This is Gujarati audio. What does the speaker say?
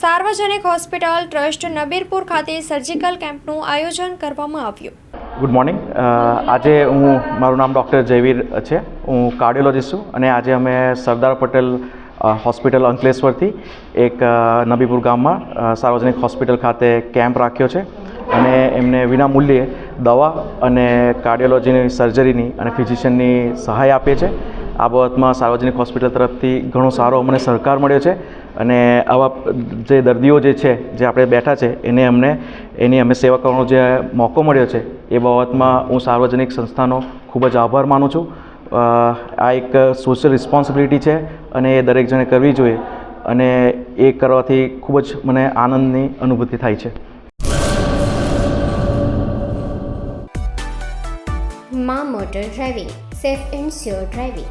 સાર્વજનિક હોસ્પિટલ ટ્રસ્ટ નબીરપુર ખાતે સર્જિકલ કેમ્પનું આયોજન કરવામાં આવ્યું. Good morning. આજે હું, મારું નામ ડૉક્ટર જયવીર છે. હું કાર્ડિયોલોજિસ્ટ છું અને આજે અમે સરદાર પટેલ હોસ્પિટલ અંકલેશ્વરથી એક નબીપુર ગામમાં સાર્વજનિક હોસ્પિટલ ખાતે કેમ્પ રાખ્યો છે. અને એમને વિના મૂલ્યે દવા અને કાર્ડિયોલોજીની સર્જરીની અને ફિઝિશિયનની સહાય આપીએ છે આ બાબતમાં સાર્વજનિક હોસ્પિટલ તરફથી ઘણો સારો અમને સહકાર મળ્યો છે અને આવા જે દર્દીઓ જે છે, જે આપણે બેઠા છે, એને અમને, એની અમે સેવા કરવાનો જે મોકો મળ્યો છે, એ બાબતમાં હું સાર્વજનિક સંસ્થાનો ખૂબ જ આભાર માનું છું. આ એક સોશિયલ રિસ્પોન્સિબિલિટી છે અને એ દરેક જણે કરવી જોઈએ અને એ કરવાથી ખૂબ જ મને આનંદની અનુભૂતિ થાય છે. મા motor driving, safe and sure driving.